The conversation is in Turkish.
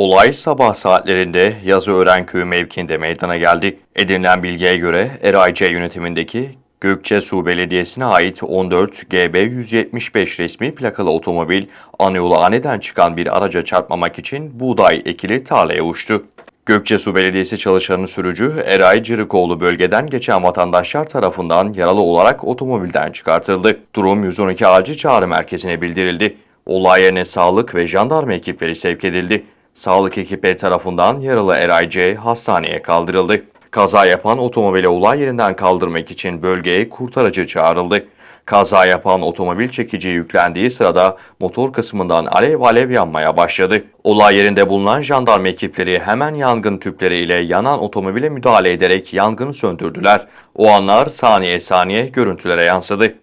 Olay sabah saatlerinde Yazıören Köyü mevkiinde meydana geldi. Edinilen bilgiye göre Erayce yönetimindeki Gökçe Su Belediyesi'ne ait 14 GB 175 resmi plakalı otomobil Anayolu Ane'den çıkan bir araca çarpmamak için buğday ekili tarlaya uçtu. Gökçe Su Belediyesi çalışanı sürücü Eray Cırıkoğlu bölgeden geçen vatandaşlar tarafından yaralı olarak otomobilden çıkartıldı. Durum 112 acil çağrı merkezine bildirildi. Olay yerine sağlık ve jandarma ekipleri sevk edildi. Sağlık ekipleri tarafından yaralı Eray C hastaneye kaldırıldı. Kaza yapan otomobili olay yerinden kaldırmak için bölgeye kurtarıcı çağrıldı. Kaza yapan otomobil çekiciye yüklendiği sırada motor kısmından alev alev yanmaya başladı. Olay yerinde bulunan jandarma ekipleri hemen yangın tüpleri ile yanan otomobile müdahale ederek yangını söndürdüler. O anlar saniye saniye görüntülere yansıdı.